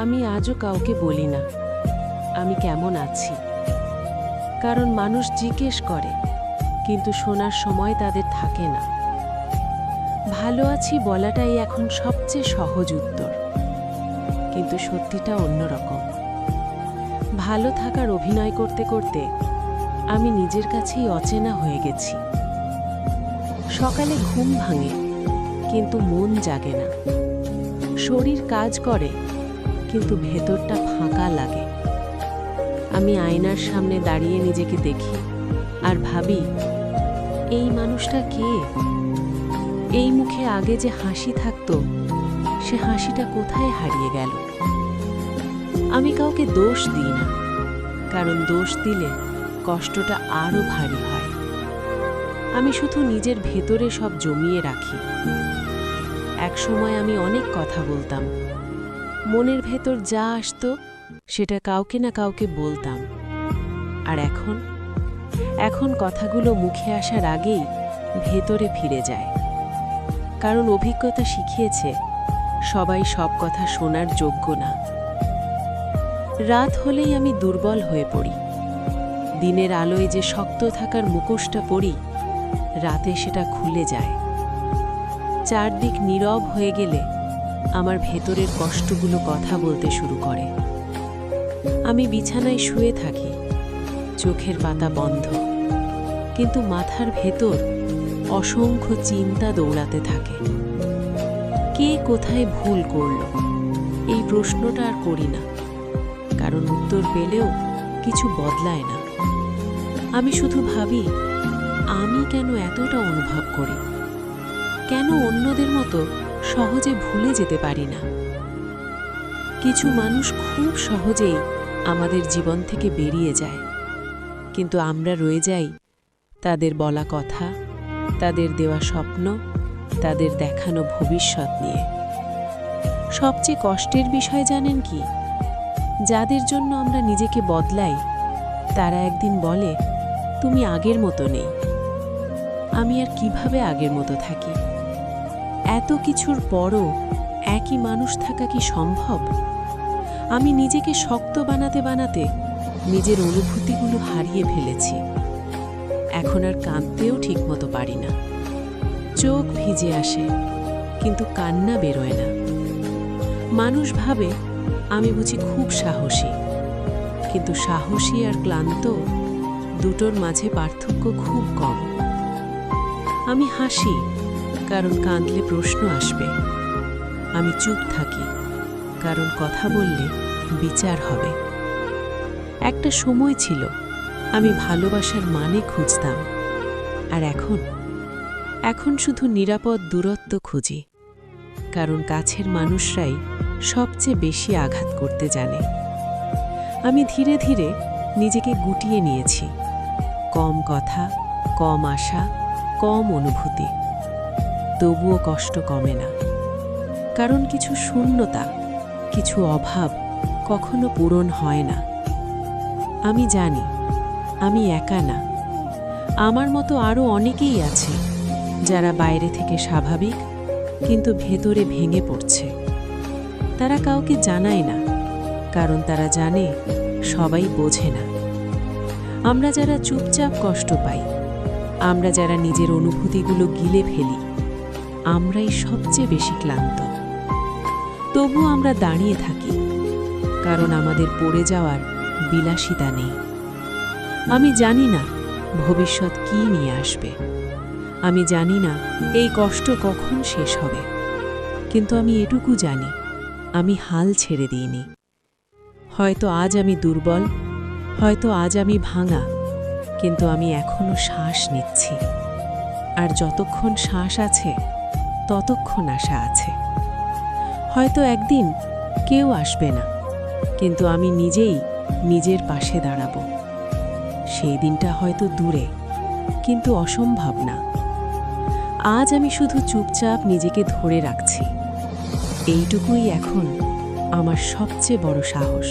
আমি আজও কাউকে বলি না। আমি কেমন আছি? কারণ মানুষ জিজ্ঞেস করে, কিন্তু শোনার সময় তাদের থাকে না। ভালো আছি বলাটাই এখন সবচেয়ে সহজ উত্তর। কিন্তু সত্যিটা অন্যরকম। ভালো থাকার অভিনয় করতে করতে আমি নিজের কাছেই অচেনা হয়ে গেছি। সকালে ঘুম ভাঙে, কিন্তু মন জাগে না। শরীর কাজ করে কিন্তু ভেতরটা ফাঁকা লাগে। আমি আয়নার সামনে দাঁড়িয়ে নিজেকে দেখি আর ভাবি, এই মানুষটা কে? এই মুখে আগে যে হাসি থাকতো, সে হাসিটা কোথায় হারিয়ে গেল? আমি কাউকে দোষ দিই না, কারণ দোষ দিলে কষ্টটা আরও ভারী হয়। আমি শুধু নিজের ভেতরে সব জমিয়ে রাখি। একসময় আমি অনেক কথা বলতাম মনের ভেতর যা আসতো, সেটা কাউকে না কাউকে বলতাম। আর এখন? এখন কথাগুলো মুখে আসার আগেই ভেতরে ফিরে যায়। কারণ অভিজ্ঞতা শিখিয়েছে, সবাই সব কথা শোনার যোগ্য না। রাত হলেই আমি দুর্বল হয়ে পড়ি। দিনের আলোয় যে শক্ত থাকার মুখোশটা পড়ি, রাতে সেটা খুলে যায়। চারদিক নীরব হয়ে গেলে আমার ভেতরের কষ্টগুলো কথা বলতে শুরু করে। আমি বিছানায় শুয়ে থাকি। চোখের পাতা বন্ধ। কিন্তু মাথার ভেতর অসংখ্য চিন্তা দৌড়াতে থাকে। কে কোথায় ভুল করল? এই প্রশ্নটা আর করি না। কারণ উত্তর পেলেও কিছু বদলায় না। আমি শুধু ভাবি, আমি কেন এতটা অনুভব করি? কেন অন্যদের মতো সহজে ভুলে যেতে পারি না। কিছু মানুষ খুব সহজেই আমাদের জীবন থেকে বেরিয়ে যায়। কিন্তু আমরা রয়ে যাই তাদের বলা কথা, তাদের দেওয়া স্বপ্ন, তাদের দেখানো ভবিষ্যৎ নিয়ে। সবচেয়ে কষ্টের বিষয় জানেন কি? যাদের জন্য আমরা নিজেকে বদলাই, তারা একদিন বলে, তুমি আগের মতো নেই। আমি আর কীভাবে আগের মতো থাকি? এত কিছুর পরও একই মানুষ থাকা কি সম্ভব? আমি নিজেকে শক্ত বানাতে বানাতে নিজের অনুভূতিগুলো হারিয়ে ফেলেছি। এখন আর কাঁদতেও ঠিকমতো পারি না। চোখ ভিজে আসে, কিন্তু কান্না বেরোয় না। মানুষ ভাবে আমি বুঝি খুব সাহসী, কিন্তু সাহসী আর ক্লান্ত দুটোর মাঝে পার্থক্য খুব কম। আমি হাসি কারণ কাঁদলে প্রশ্ন আসবে। আমি চুপ থাকি, কারণ কথা বললে বিচার হবে। একটা সময় ছিল, আমি ভালোবাসার মানে খুঁজতাম। আর এখন? এখন শুধু নিরাপদ দূরত্ব খুঁজি, কারণ কাছের মানুষরাই সবচেয়ে বেশি আঘাত করতে জানে। আমি ধীরে ধীরে নিজেকে গুটিয়ে নিয়েছি। কম কথা, কম আশা, কম অনুভূতি। তবুও কষ্ট কমে না। কারণ কিছু শূন্যতা, কিছু অভাব কখনো পূরণ হয় না। আমি জানি, আমি একা না। আমার মতো আরও অনেকেই আছে, যারা বাইরে থেকে স্বাভাবিক, কিন্তু ভেতরে ভেঙে পড়ছে। তারা কাউকে জানায় না, কারণ তারা জানে, সবাই বোঝে না। আমরা যারা চুপচাপ কষ্ট পাই, আমরা যারা নিজের অনুভূতিগুলো গিলে ফেলি আমরাই সবচেয়ে বেশি ক্লান্ত। তবু আমরা দাঁড়িয়ে থাকি, কারণ আমাদের পড়ে যাওয়ার বিলাসিতা নেই। আমি জানি না ভবিষ্যৎ কি নিয়ে আসবে। আমি জানি না এই কষ্ট কখন শেষ হবে। কিন্তু আমি এটুকু জানি, আমি হাল ছেড়ে দিইনি। হয়তো আজ আমি দুর্বল, হয়তো আজ আমি ভাঙা, কিন্তু আমি এখনও শ্বাস নিচ্ছি। আর যতক্ষণ শ্বাস আছে ততক্ষণ আশা আছে। হয়তো একদিন কেউ আসবে না, কিন্তু আমি নিজেই নিজের পাশে দাঁড়াব। সেই দিনটা হয়তো দূরে, কিন্তু অসম্ভব না। আজ আমি শুধু চুপচাপ নিজেকে ধরে রাখছি। এইটুকুই এখন আমার সবচেয়ে বড় সাহস।